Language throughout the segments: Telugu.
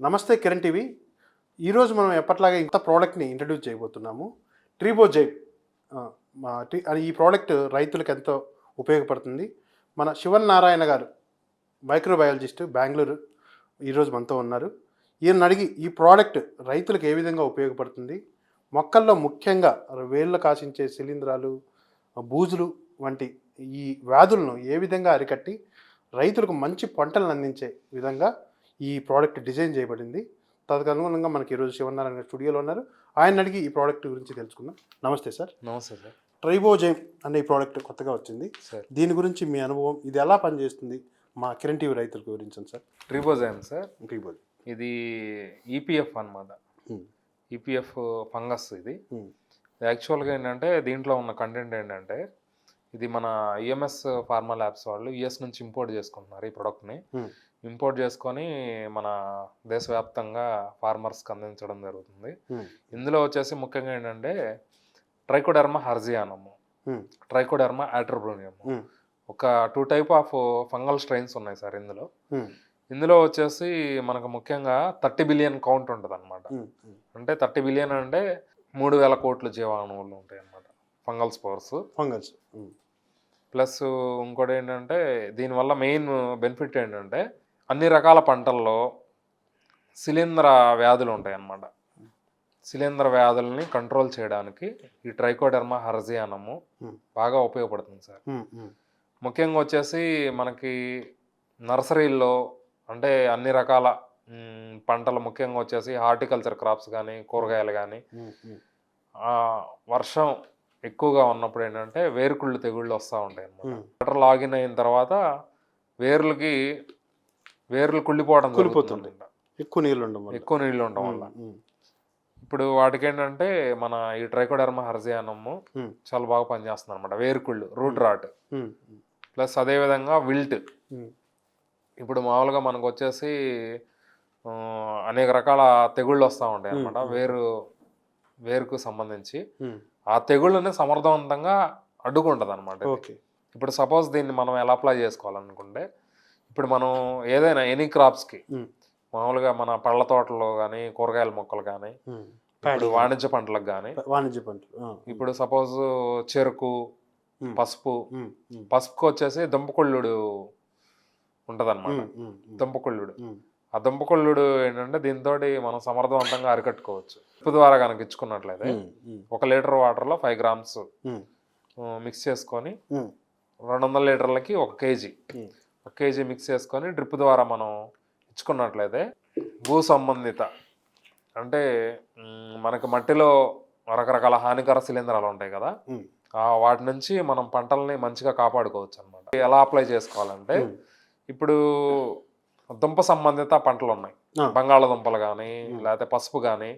నమస్తే కిరణ్ టీవీ. ఈరోజు మనం ఎప్పట్లాగా ఇంత ప్రోడక్ట్ని ఇంట్రడ్యూస్ చేయబోతున్నాము. ట్రిబోజైడ్ ఆ, మా ఈ ప్రోడక్ట్ రైతులకు ఎంతో ఉపయోగపడుతుంది. మన శివన్ నారాయణ గారు మైక్రోబయాలజిస్ట్ బెంగళూరు ఈరోజు మనతో ఉన్నారు. ఈయన అడిగి ఈ ప్రోడక్ట్ రైతులకు ఏ విధంగా ఉపయోగపడుతుంది? మొక్కల్లో ముఖ్యంగా వేళ్ళు కాసించే శిలీంధ్రాలు బూజులు వంటి ఈ వ్యాధులను ఏ విధంగా అరికట్టి రైతులకు మంచి పంటలను అందించే విధంగా ఈ ప్రోడక్ట్ డిజైన్ చేయబడింది. తదనుగుణంగా మనకి ఈరోజు శివనారాయణ స్టూడియోలో ఉన్నారు. ఆయన అడిగి ఈ ప్రోడక్ట్ గురించి తెలుసుకుందాం. నమస్తే సార్. నమస్తే సార్. ట్రైబోజైమ్ అనే ఈ ప్రోడక్ట్ కొత్తగా వచ్చింది. సార్. దీని గురించి మీ అనుభవం ఇది ఎలా పనిచేస్తుంది? మా కిరణ్ టీవీ రైతులకు వివరించండి సార్. ట్రిబోజైమ్ సార్. ట్రైబోజ్ ఇది ఈపీఎఫ్ అన్నమాట. ఈపీఎఫ్ ఫంగస్ ఇది. యాక్చువల్గా ఏంటంటే దీంట్లో ఉన్న కంటెంట్ ఏంటంటే ఇది మన U M S pharma labs వాళ్ళు యుఎస్ నుంచి ఇంపోర్ట్ చేసుకుంటున్నారు ఈ ప్రోడక్ట్ని ఇంపోర్ట్ చేసుకొని మన దేశవ్యాప్తంగా ఫార్మర్స్కి అందించడం జరుగుతుంది. ఇందులో వచ్చేసి ముఖ్యంగా ఏంటంటే ట్రైకోడర్మా హర్జియానము ట్రైకోడర్మా ఆట్రోబ్రోనియము ఒక two type of fungal strains ఉన్నాయి సార్ ఇందులో. ఇందులో వచ్చేసి మనకు ముఖ్యంగా థర్టీ బిలియన్ కౌంట్ ఉంటుంది అనమాట అంటే థర్టీ బిలియన్ అంటే మూడు వేల కోట్ల జీవాణువులు ఉంటాయి అన్నమాట ఫంగల్ స్పోర్స్ ఫంగల్స్ ప్లస్ ఇంకోటి ఏంటంటే దీనివల్ల మెయిన్ బెనిఫిట్ ఏంటంటే అన్ని రకాల పంటల్లో శిలీంధ్ర వ్యాధులు ఉంటాయి అన్నమాట శిలీంధ్ర వ్యాధుల్ని కంట్రోల్ చేయడానికి ఈ ట్రైకోడర్మా హర్జియానము Hmm. బాగా ఉపయోగపడుతుంది సార్. ముఖ్యంగా వచ్చేసి మనకి నర్సరీల్లో అంటే అన్ని రకాల పంటలు ముఖ్యంగా వచ్చేసి హార్టికల్చర్ క్రాప్స్ కానీ కూరగాయలు కానీ వర్షం ఎక్కువగా ఉన్నప్పుడు ఏంటంటే వేరుకుళ్ళు తెగుళ్ళు వస్తూ ఉంటాయి అన్నమాట. వాటర్ లాగిన్ అయిన తర్వాత వేర్లకి వేర్లు కుళ్ళిపోవడం కుళ్ళిపోతుంది. ఎక్కువ నీళ్ళు ఉండడం ఎక్కువ నీళ్ళు ఉండడం వల్ల. ఇప్పుడు వాటికి ఏంటంటే మన ఈ ట్రైకోడర్మా హర్జియానము చాలా బాగా పనిచేస్తుంది అనమాట వేరుకుళ్ళు రూట్ రాట్ ప్లస్ అదేవిధంగా విల్ట్. ఇప్పుడు మామూలుగా మనకు వచ్చేసి అనేక రకాల తెగుళ్ళు వస్తూ ఉంటాయి అనమాట. వేరు వేరుకు సంబంధించి ఆ తెగుళ్ళని సమర్థవంతంగా అడ్డుకుంటుంది అనమాట ఓకే. ఇప్పుడు సపోజ్ దీన్ని మనం ఎలా అప్లై చేసుకోవాలనుకుంటే ఇప్పుడు మనం ఏదైనా ఎనీ క్రాప్స్కి మామూలుగా మన పళ్ళ తోటలో కానీ కూరగాయల మొక్కలు కానీ. ఇప్పుడు. వాణిజ్య పంటలకు కానీ వాణిజ్య పంటలు. ఇప్పుడు సపోజ్ చెరుకు పసుపు పసుపుకి వచ్చేసి దుంపకొల్లుడు ఉంటదన్నమాట. ఉమ్, ఆ దుంపకొల్లుడు ఏంటంటే దీంతో మనం సమర్థవంతంగా అరికట్టుకోవచ్చు. ఉప్పు ద్వారా కనుక ఇచ్చుకున్నట్లయితే ఒక లీటర్ వాటర్లో ఫైవ్ గ్రామ్స్ మిక్స్ చేసుకొని రెండు వందల లీటర్లకి ఒక కేజీ. ఒక కేజీ మిక్స్ చేసుకొని డ్రిప్ ద్వారా మనం ఇచ్చుకున్నట్లయితే భూ సంబంధిత అంటే మనకు మట్టిలో రకరకాల హానికర శిలీంధ్రాలు ఉంటాయి కదా వాటి నుంచి మనం పంటల్ని మంచిగా కాపాడుకోవచ్చు అనమాట ఎలా అప్లై చేసుకోవాలంటే. ఇప్పుడు దుంప సంబంధిత పంటలు ఉన్నాయి. బంగాళదుంపలు కానీ లేకపోతే పసుపు కానీ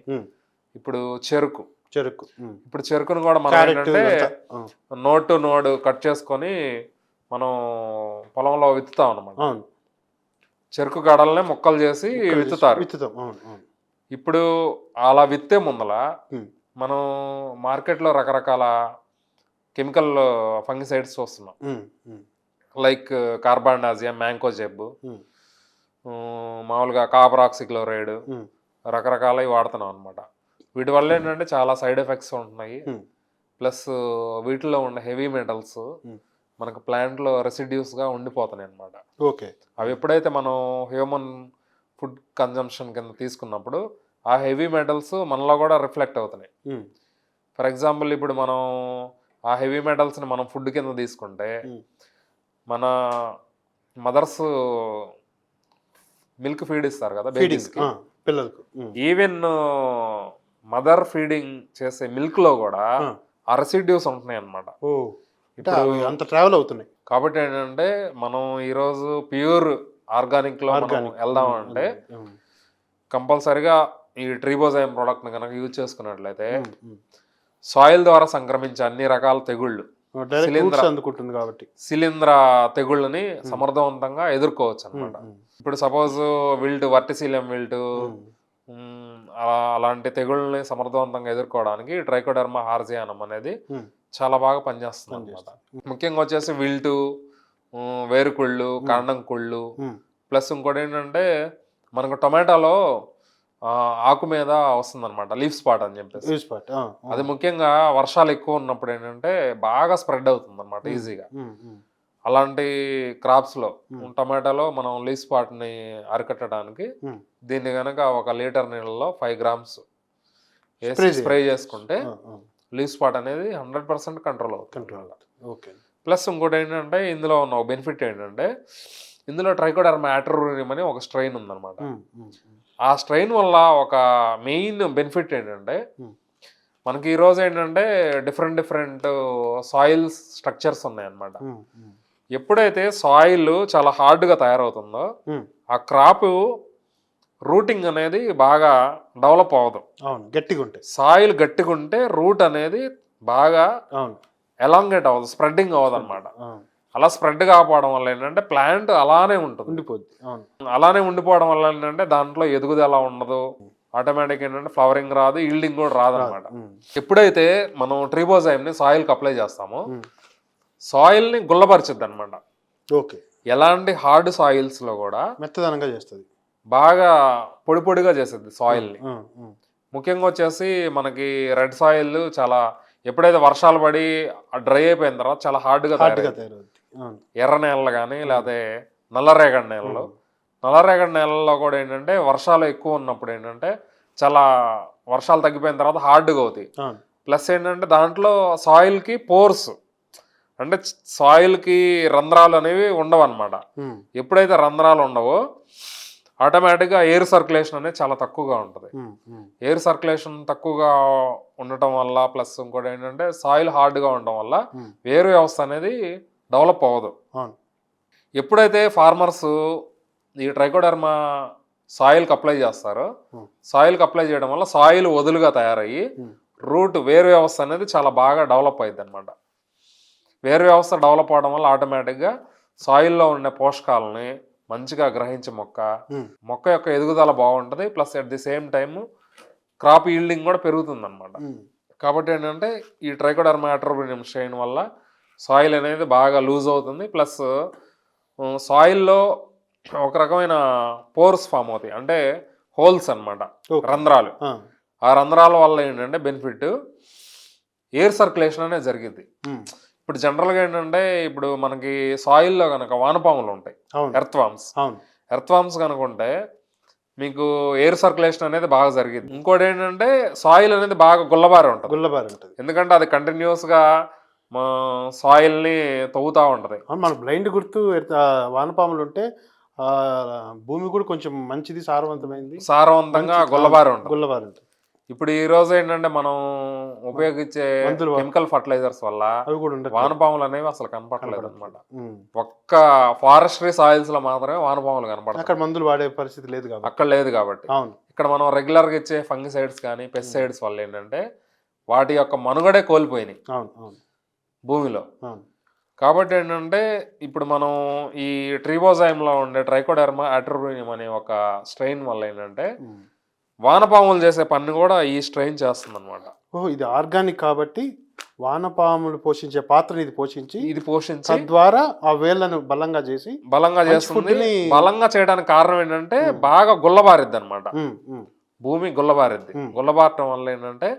ఇప్పుడు చెరుకు. చెరుకు. ఇప్పుడు చెరుకును కూడా మనం ఏంటంటే. ఆ, నోడ్ కట్ చేసుకొని మనం పొలంలో విత్తుతాం అనమాట చెరుకు గడల్ని ముక్కలు చేసి విత్తుతారు. ఇప్పుడు అలా విత్తే ముందల మనం మార్కెట్లో రకరకాల కెమికల్ ఫంగిసైడ్స్ చూస్తున్నాం like carbendazim mancozeb. Um, మామూలుగా కాపర్ ఆక్సిక్లోరైడ్ ఉమ్, రకరకాలవి వాడుతున్నాం అనమాట వీటి వల్ల ఏంటంటే చాలా సైడ్ ఎఫెక్ట్స్ ఉంటున్నాయి. ప్లస్ వీటిలో ఉన్న హెవీ మెటల్స్. మనకు ప్లాంట్లో రెసిడ్యూస్గా ఉండిపోతున్నాయి అనమాట ఓకే. అవి ఎప్పుడైతే మనం హ్యూమన్ ఫుడ్ కన్జంప్షన్ కింద తీసుకున్నప్పుడు ఆ హెవీ మెటల్స్ మనలో కూడా రిఫ్లెక్ట్ అవుతున్నాయి. ఫర్ ఎగ్జాంపుల్ ఇప్పుడు మనం ఆ హెవీ మెటల్స్ని మనం ఫుడ్ కింద తీసుకుంటే మన మదర్స్ మిల్క్ ఫీడ్ ఇస్తారు కదా పిల్లలకు. ఈవెన్ మదర్ ఫీడింగ్ చేసే మిల్క్లో కూడా ఆ. ఆ రెసిడ్యూస్ ఉంటున్నాయి అవి అంత ట్రావెల్ అవుతున్నాయి. కాబట్టి ఏంటంటే మనం ఈరోజు ప్యూర్ ఆర్గానిక్లో వెళ్దాం అంటే కంపల్సరిగా ఈ ట్రీబోజైమ్ ప్రోడక్ట్ని కనుక యూజ్ చేసుకున్నట్లయితే సాయిల్ ద్వారా సంక్రమించే అన్ని రకాల తెగుళ్ళు శిలీంధ్ర. అందుకుంటుంది కాబట్టి. శిలీంధ్ర తెగుళ్ళని సమర్థవంతంగా ఎదుర్కోవచ్చు అన్నమాట. ఉమ్, ఇప్పుడు సపోజ్ విల్ట్ వర్టిసీలియం విల్ట్ అలా అలాంటి తెగుళ్ళని సమర్థవంతంగా ఎదుర్కోవడానికి ట్రైకోడర్మా హార్జియానం అనేది చాలా బాగా పనిచేస్తుంది అనమాట ముఖ్యంగా వచ్చేసి విల్టు వేరుకుళ్ళు కాండం కుళ్ళు ప్లస్ ఇంకోటి ఏంటంటే మనకు టొమాటోలో ఆకు మీద వస్తుందన్నమాట లీఫ్ స్పాట్ అని చెప్పేసి. యూస్ పార్ట్ అది ముఖ్యంగా వర్షాలు ఎక్కువ ఉన్నప్పుడు ఏంటంటే బాగా స్ప్రెడ్ అవుతుంది అనమాట ఈజీగా అలాంటి క్రాప్స్లో. టమాటాలో మనం లీఫ్ స్పాట్ని అరికట్టడానికి. దీన్ని గనక ఒక లీటర్ నీళ్ళలో ఫైవ్ గ్రామ్స్. స్ప్రే చేసుకుంటే లీఫ్ స్పాట్ అనేది హండ్రెడ్ పర్సెంట్ కంట్రోల్ అవుతుంది కంట్రోల్ ఓకే ప్లస్ ఇంకోటి ఏంటంటే ఇందులో ఉన్న బెనిఫిట్ ఏంటంటే ఇందులో ట్రైకోడర్మా యాట్రోరియం అని ఒక స్ట్రెయిన్ ఉందన్నమాట. ఆ స్ట్రెయిన్ వల్ల ఒక మెయిన్ బెనిఫిట్ ఏంటంటే. మనకి ఈ రోజు ఏంటంటే డిఫరెంట్ డిఫరెంట్ సాయిల్స్ స్ట్రక్చర్స్ ఉన్నాయన్నమాట. ఎప్పుడైతే సాయిల్ చాలా హార్డ్గా తయారవుతుందో ఆ క్రాప్ రూటింగ్ అనేది బాగా డెవలప్ అవ్వదు. అవును గట్టిగా ఉంటాయి సాయిల్ గట్టిగా ఉంటే రూట్ అనేది బాగా అవును. ఎలాంగేట్ అవ్వదు స్ప్రెడ్డింగ్ అవ్వదు అనమాట. అలా స్ప్రెడ్ కాకపోవడం వల్ల ఏంటంటే ప్లాంట్ అలానే ఉంటుంది. ఉండిపోద్ది. అవును. అలానే ఉండిపోవడం వల్ల ఏంటంటే దాంట్లో ఎదుగుదల ఉండదు. ఆటోమేటిక్ ఏంటంటే ఫ్లవరింగ్ రాదు ఈల్డింగ్ కూడా రాదు. అనమాట. ఎప్పుడైతే మనం ట్రిబోజైమ్ని సాయిల్కి అప్లై చేస్తామో. సాయిల్ని గుల్లపరిచిద్ది అనమాట ఓకే. ఎలాంటి హార్డ్ సాయిల్స్లో కూడా మెత్తదనంగా చేస్తుంది. బాగా పొడి పొడిగా చేసేది సాయిల్ని. ముఖ్యంగా వచ్చేసి మనకి రెడ్ సాయిల్ చాలా ఎప్పుడైతే వర్షాలు పడి డ్రై అయిపోయిన తర్వాత చాలా హార్డ్గా హార్డ్గా తయారవుతుంది. ఎర్ర నేలలు కానీ లేకపోతే నల్లరేగడి నేలలు. నల్లరేగడి నేలల్లో కూడా ఏంటంటే వర్షాలు ఎక్కువ ఉన్నప్పుడు ఏంటంటే చాలా వర్షాలు తగ్గిపోయిన తర్వాత హార్డ్గా అవుతాయి. ప్లస్ ఏంటంటే దాంట్లో సాయిల్కి పోర్స్ అంటే సాయిల్కి రంధ్రాలు అనేవి ఉండవు అనమాట ఎప్పుడైతే రంధ్రాలు ఉండవో ఆటోమేటిక్గా ఎయిర్ సర్క్యులేషన్ అనేది చాలా తక్కువగా ఉంటుంది. ఎయిర్ సర్క్యులేషన్ తక్కువగా ఉండటం వల్ల ప్లస్ ఇంకోటి ఏంటంటే సాయిల్ హార్డ్గా ఉండటం వల్ల. వేరు వ్యవస్థ అనేది డెవలప్ అవ్వదు ఎప్పుడైతే ఫార్మర్స్ ఈ ట్రైకోడర్మా సాయిల్కి అప్లై చేస్తారో. సాయిల్కి అప్లై చేయడం వల్ల సాయిల్ వదులుగా తయారయ్యి. రూట్ వేరు వ్యవస్థ అనేది చాలా బాగా డెవలప్ అయింది అనమాట వేరు వ్యవస్థ డెవలప్ అవడం వల్ల ఆటోమేటిక్గా సాయిల్లో ఉండే పోషకాలని మంచిగా గ్రహించే మొక్క మొక్క యొక్క ఎదుగుదల బాగుంటుంది plus at the same time crop yielding కూడా పెరుగుతుంది అనమాట. కాబట్టి ఏంటంటే ఈ ట్రైకోడర్మా అట్రోబినియం స్ట్రెయిన్ వల్ల సాయిల్ అనేది బాగా లూజ్ అవుతుంది. ప్లస్ సాయిల్లో ఒక రకమైన పోర్స్ ఫామ్ అవుతాయి. అంటే హోల్స్ అన్నమాట ఓకే. రంధ్రాలు. ఆ, రంధ్రాల వల్ల ఏంటంటే బెనిఫిట్ ఎయిర్ సర్క్యులేషన్ అనేది జరిగింది. ఇప్పుడు జనరల్గా ఏంటంటే ఇప్పుడు మనకి సాయిల్లో కనుక వానపాములు ఉంటాయి. Earthworms. అవును. ఎర్త్ వామ్స్ కనుక ఉంటే మీకు ఎయిర్ సర్క్యులేషన్ అనేది బాగా జరిగింది ఇంకోటి ఏంటంటే సాయిల్ అనేది బాగా గుల్లబారి ఉంటుంది. గుల్లబారి ఉంటుంది. ఎందుకంటే అది కంటిన్యూస్గా సాయిల్ని తవ్వుతూ ఉంటుంది. మనకు బ్లైండ్ గుర్తు వానపాములు ఉంటే భూమి కూడా కొంచెం మంచిది సారవంతమైంది. సారవంతంగా గుల్లబారి ఉంటుంది. గుల్లబారి ఉంటుంది. ఇప్పుడు ఈ రోజు ఏంటంటే మనం ఉపయోగించే కెమికల్ ఫర్టిలైజర్స్ వల్ల అవి కూడా ఉండదు వానపాములు అనేవి అసలు కనపడలేదు అనమాట. ఒక్క ఫారెస్ట్రీ సాయిల్స్లో మాత్రమే వానపాములు కనపడతాయి. అక్కడ మందులు వాడే పరిస్థితి లేదు కాబట్టి. అక్కడ లేదు కాబట్టి. అవును. ఇక్కడ మనం రెగ్యులర్గా ఇచ్చే ఫంగిసైడ్స్ కానీ పెస్టిసైడ్స్ వల్ల ఏంటంటే వాటి యొక్క మనుగడే కోల్పోయినాయి. అవును అవును. భూమిలో. కాబట్టి ఏంటంటే ఇప్పుడు మనం ఈ ట్రిబోజైమ్లో ఉండే ట్రైకోడర్మా అట్రోబినియం అనే ఒక స్ట్రెయిన్ వల్ల ఏంటంటే. వానపాములు చేసే పని కూడా ఈ స్ట్రెయిన్ చేస్తుంది అనమాట ఓహో ఇది ఆర్గానిక్ కాబట్టి వానపాములు పోషించే పాత్రని ఇది పోషించి ఇది పోషించి తద్వారా ఆ వేళ్ళను బలంగా చేసి బలంగా మంచి చేస్తుంది. food ని- బలంగా చేయడానికి కారణం ఏంటంటే బాగా గుల్లబారిద్ది అనమాట భూమి గుల్లబారిద్ది. గుల్లబారటం వల్ల ఏంటంటే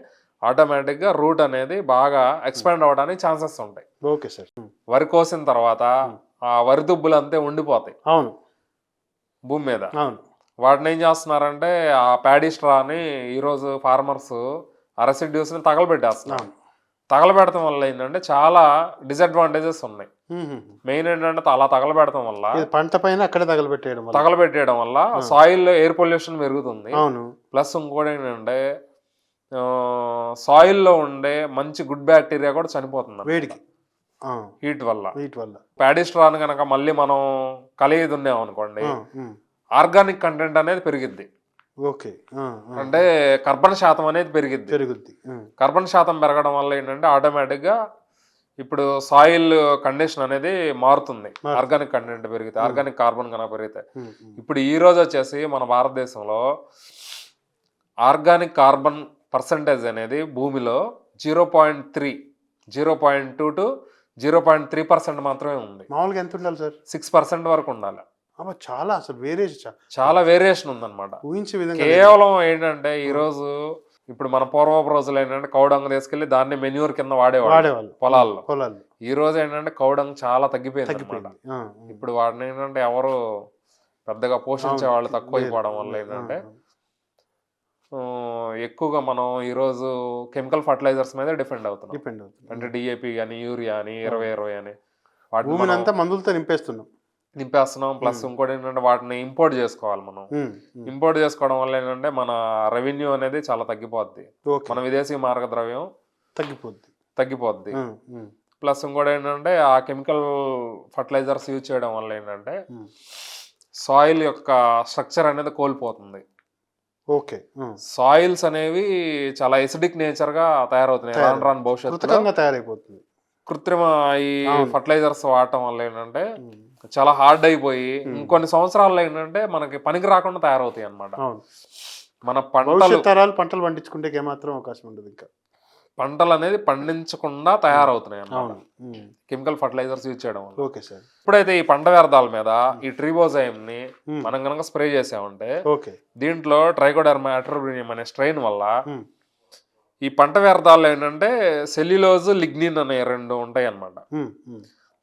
ఆటోమేటిక్గా రూట్ అనేది బాగా ఎక్స్పాండ్ అవ్వడానికి ఛాన్సెస్ ఉంటాయి. Okay sir. వరి కోసిన తర్వాత ఆ వరి దుబ్బులు అంతే ఉండిపోతాయి. అవును. భూమి మీద. అవును. వాటిని ఏం చేస్తున్నారంటే ఆ ప్యాడీ స్ట్రాని ఈరోజు ఫార్మర్స్ ఆ రెసిడ్యూస్ని తగలబెట్టేస్తున్నారు. అవును. తగలబెడటం వల్ల ఏంటంటే చాలా డిసడ్వాంటేజెస్ ఉన్నాయి. మెయిన్ ఏంటంటే అలా తగలబెడటం వల్ల పంట పైన అక్కడే తగలబెట్టేయడం వల్ల. తగలబెట్టేయడం వల్ల సాయిల్ ఎయిర్ పొల్యూషన్ పెరుగుతుంది. అవును. ప్లస్ ఇంకోటి ఏంటంటే సాయిల్లో ఉండే మంచి గుడ్ బ్యాక్టీరియా కూడా చనిపోతుంది వేడికి. హీట్ వల్ల. వీటి వల్ల. ప్యాడీ స్ట్రాన్ కనుక మళ్ళీ మనం కలిగి దున్నాం అనుకోండి ఆర్గానిక్ కంటెంట్ అనేది పెరిగిద్ది. ఓకే. అంటే కర్బన శాతం అనేది పెరిగిద్ది. పెరుగుద్ది. కర్బన శాతం పెరగడం వల్ల ఏంటంటే ఆటోమేటిక్గా ఇప్పుడు సాయిల్ కండిషన్ అనేది మారుతుంది. ఆర్గానిక్ కంటెంట్ పెరిగితే ఆర్గానిక్ కార్బన్ కనుక పెరిగితే. ఇప్పుడు ఈ రోజు వచ్చేసి మన భారతదేశంలో ఆర్గానిక్ కార్బన్ పర్సంటేజ్ అనేది భూమిలో zero point three zero point two to zero point three percent మాత్రమే ఉంది. మామూలుగా ఎంత ఉండాలి సార్? సిక్స్ పర్సెంట్ వరకు ఉండాలి. చాలా అసలు వేరే చా- చాలా వేరియేషన్ ఉందన్నమాట. ఊహించే విధంగా. కేవలం ఏంటంటే ఈ రోజు ఇప్పుడు మన పూర్వపు రోజులు ఏంటంటే కౌడంగ తీసుకెళ్ళి దాన్ని మెన్యూర్ కింద వాడేవాళ్ళు పొలాల్లో. పొలాలు ఈ రోజు ఏంటంటే కౌడంగ్ చాలా తగ్గిపోయింది అనమాట. ఇప్పుడు వాటిని ఏంటంటే ఎవరు పెద్దగా పోషించే. వాళ్ళు తక్కువ లేదు, అయిపోవడం వల్ల. ఏంటంటే ఎక్కువగా మనం ఈ రోజు కెమికల్ ఫర్టిలైజర్స్ మీద డిపెండ్. అవుతున్నాం. డిపెండ్ అవుతుంది అంటే డిఏపి కానీ యూరియా అని ఇరవై ఇరవై అని భూమిని మనం అంతా మందులతో నింపేస్తున్నాం. నింపేస్తున్నాం. ప్లస్. ఇంకోటి ఏంటంటే వాటిని ఇంపోర్ట్ చేసుకోవాలి మనం. ఇంపోర్ట్ చేసుకోవడం వల్ల ఏంటంటే మన రెవెన్యూ అనేది చాలా తగ్గిపోద్ది. మన విదేశీ మార్గ ద్రవ్యం తగ్గిపోద్ది. తగ్గిపోద్ది ప్లస్ ఇంకోటి ఏంటంటే ఆ కెమికల్ ఫర్టిలైజర్స్ యూజ్ చేయడం వల్ల ఏంటంటే. సాయిల్ యొక్క స్ట్రక్చర్ అనేది కోల్పోతుంది. ఓకే. సాయిల్స్ అనేవి చాలా ఎసిడిక్ నేచర్గా తయారవుతున్నాయి. రాను తయారవు- రాను భవిష్యత్తులో కృతకంగా తయారైపోతుంది. కృత్రిమ ఈ. ఫర్టిలైజర్స్ వాడటం వల్ల ఏంటంటే చాలా హార్డ్ అయిపోయి. ఇంకొన్ని సంవత్సరాల్లో ఏంటంటే మనకి పనికి రాకుండా తయారవుతాయి అన్నమాట. అవును. మన పంటలు తరాలు పంటలు పండించుకుంటే ఏమాత్రం అవకాశం ఉండదు ఇంకా. పంటలు అనేది పండించకుండా తయారవుతున్నాయి అన్నమాట. కెమికల్ ఫర్టిలైజర్స్ యూజ్ చేయడం వల్ల. Okay sir. ఇప్పుడైతే ఈ పంట వ్యర్థాల మీద ఈ ట్రిబోజైమ్ని. మనం కనుక స్ప్రే చేసామంటే ఓకే. దీంట్లో ట్రైకోడర్మా అట్రోబ్రినియం అనే స్ట్రెయిన్ వల్ల. ఈ పంట వ్యర్థాలు ఏంటంటే సెల్యులోజ్ లిగ్నిన్ అనే రెండు ఉంటాయి అన్నమాట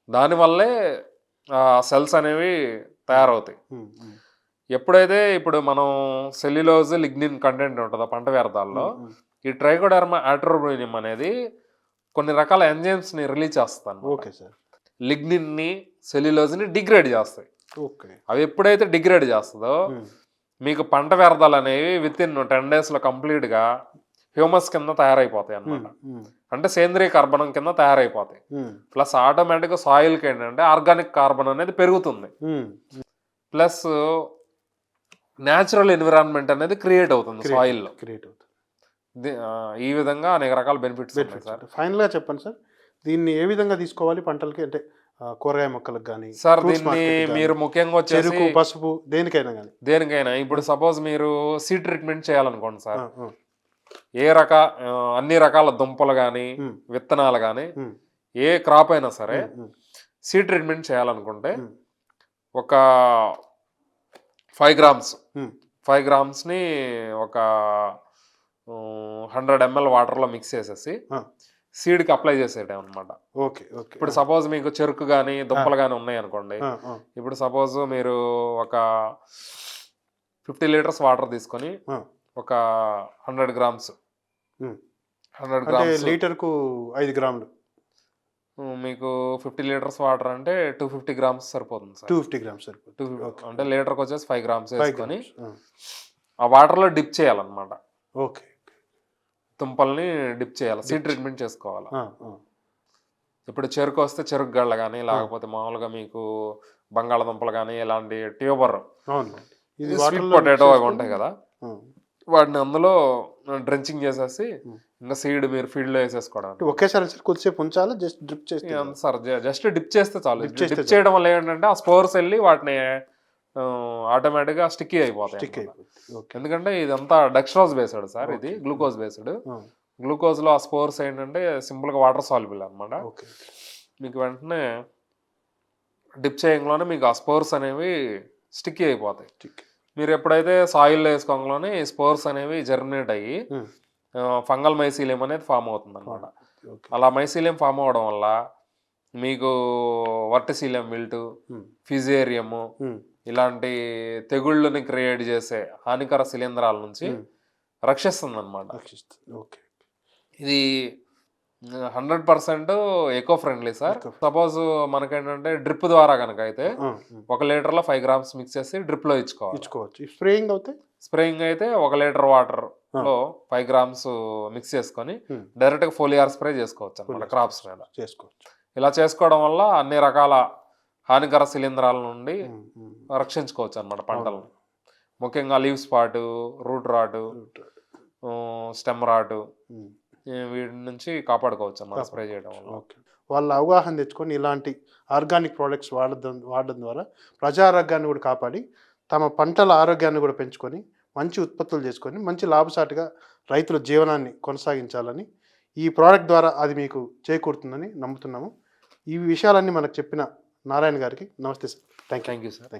దానివల్లే సెల్స్ అనేవి తయారవుతాయి. ఎప్పుడైతే ఇప్పుడు మనం సెల్యులోజ్ లిగ్నిన్ కంటెంట్ ఉంటుందో పంట వ్యర్థాల్లో ఈ ట్రైకోడర్మా అట్రోబ్రినియం అనేది కొన్ని రకాల ఎంజైమ్స్ని రిలీజ్ చేస్తాను ఓకే సార్. లిగ్నిన్ని సెల్యులోజ్ని డిగ్రేడ్ చేస్తాయి. ఓకే. అవి ఎప్పుడైతే డిగ్రేడ్ చేస్తుందో మీకు పంట వ్యర్థాలు అనేవి విత్ ఇన్ టెన్ డేస్లో కంప్లీట్గా హ్యూమస్ కింద తయారైపోతాయి ఉమ్, అంటే సేంద్రియ కార్బనం కింద తయారైపోతాయి. ప్లస్ ఆటోమేటిక్గా సాయిల్కి ఏంటంటే ఆర్గానిక్ కార్బన్ అనేది పెరుగుతుంది. ప్లస్ న్యాచురల్ ఎన్విరాన్మెంట్ అనేది క్రియేట్ అవుతుంది సాయిల్లో. క్రియేట్ అవుతుంది. ఈ విధంగా అనేక రకాల బెనిఫిట్స్ సార్. ఫైనల్గా చెప్పండి సార్ దీన్ని ఏ విధంగా తీసుకోవాలి పంటలకి? అంటే కూరగాయ మొక్కలకు కానీ సార్ దీన్ని మీరు ముఖ్యంగా చెరుకు పసుపు దేనికైనా కానీ దేనికైనా ఇప్పుడు సపోజ్ మీరు సీడ్ ట్రీట్మెంట్ చేయాలనుకోండి సార్. ఏ రక అన్ని రకాల దుంపలు కానీ విత్తనాలు కానీ ఏ క్రాప్ అయినా సరే సీడ్ ట్రీట్మెంట్ చేయాలనుకుంటే. ఒక ఫైవ్ గ్రామ్స్ ఫైవ్ గ్రామ్స్ని ఒక హండ్రెడ్ ఎంఎల్ వాటర్లో మిక్స్ చేసేసి. సీడ్కి అప్లై చేసేయడం అనమాట ఓకే ఓకే. ఇప్పుడు సపోజ్ మీకు చెరుకు కానీ దుంపలు కానీ ఉన్నాయి అనుకోండి ఇప్పుడు సపోజ్ మీరు ఒక ఫిఫ్టీ లీటర్స్ వాటర్ తీసుకొని. ఒక హండ్రెడ్ గ్రామ్స్. హండ్రెడ్ గ్రామ్స్ లీటర్కు ఐదు గ్రాములు. మీకు ఫిఫ్టీ లీటర్స్ వాటర్ అంటే టూ ఫిఫ్టీ గ్రామ్స్ సరిపోతుంది సార్. టూ ఫిఫ్టీ గ్రామ్స్ సరిపోతుంది. అంటే లీటర్కి వచ్చేసి ఫైవ్ గ్రామ్స్ వేసుకొని ఆ వాటర్లో డిప్ చేయాలన్నమాట. ఓకే. దుంపల్ని డిప్ చేయాలి సీడ్ ట్రీట్మెంట్ చేసుకోవాలి. ఇప్పుడు చెరుకు వస్తే చెరుకు గళ్ళ కానీ లేకపోతే మామూలుగా మీకు బంగాళదుంపలు కానీ ఇలాంటి ట్యూబర్ స్వీట్ పొటాటో అవి ఉంటాయి కదా. వాటిని అందులో డ్రెంచింగ్ చేసేసి. ఇంకా సీడ్ మీరు ఫీల్డ్లో వేసేసుకోవడం ఒకేసారి సార్ కొద్దిసేపు ఉంచాలా జస్ట్ డ్రిప్ చేస్తే సార్ జస్ట్ డిప్ చేస్తే చాలు డిప్ చేయడం వల్ల ఏంటంటే ఆ స్పోర్స్ వెళ్ళి వాటిని ఆటోమేటిక్గా స్టిక్కీ అయిపోతాయి ఎందుకంటే ఇదంతా డెక్స్ట్రోజ్ బేస్డ్ సార్ ఇది. గ్లూకోజ్ బేస్డ్ ఆ, గ్లూకోజ్లో ఆ స్పోర్స్ ఏంటంటే సింపుల్గా వాటర్ సాల్యుబుల్ అన్నమాట. ఓకే మీకు వెంటనే డిప్ చేయంలోనే మీకు ఆ స్పోర్స్ అనేవి స్టిక్కీ అయిపోతాయి. మీరు ఎప్పుడైతే సాయిల్ వేసుకోగానే ఈ స్పోర్స్ అనేవి జర్మినేట్ అయ్యి. ఫంగల్ మైసీలియం అనేది ఫామ్ అవుతుంది అనమాట అలా మైసీలియం ఫామ్ అవడం వల్ల మీకు వర్టిసీలియం విల్టు ఫిజేరియము ఇలాంటి తెగుళ్ళని క్రియేట్ చేసే హానికర శిలీంధ్రాల నుంచి. రక్షిస్తుంది. అనమాట ఓకే. ఇది hundred percent eco friendly sir suppose మనకేంటంటే డ్రిప్ ద్వారా కనుక అయితే. ఒక లీటర్లో ఫైవ్ గ్రామ్స్ మిక్స్ చేసి డ్రిప్లో ఇచ్చుకోవాలి. ఇచ్చుకోవచ్చు. స్ప్రేయింగ్ అవుతే? స్ప్రేయింగ్ అయితే ఒక లీటర్ వాటర్లో ఫైవ్ గ్రామ్స్ మిక్స్ చేసుకొని. డైరెక్ట్గా ఫోలియార్ స్ప్రే చేసుకోవచ్చు అనమాట క్రాప్స్ మీద. చేసుకోవచ్చు. ఇలా చేసుకోవడం వల్ల అన్ని రకాల హానికర శిలీంధ్రాల నుండి. రక్షించుకోవచ్చు అనమాట పంటలను. ముఖ్యంగా leaf spot root rot stem rot. వీటి నుంచి కాపాడుకోవచ్చు అన్నమాట స్ప్రే చేయడం వల్ల. వాళ్ళ అవగాహన తెచ్చుకొని ఇలాంటి ఆర్గానిక్ ప్రోడక్ట్స్ వాడడం వాడడం ద్వారా ప్రజా ఆరోగ్యాన్ని కూడా కాపాడి తమ పంటల ఆరోగ్యాన్ని కూడా పెంచుకొని మంచి ఉత్పత్తులు చేసుకొని మంచి లాభసాటిగా రైతుల జీవనాన్ని కొనసాగించాలని ఈ ప్రోడక్ట్ ద్వారా అది మీకు చేకూరుతుందని నమ్ముతున్నాము. ఈ విషయాలన్నీ మనకు చెప్పిన నారాయణ గారికి నమస్తే sir. Thank you thank you sir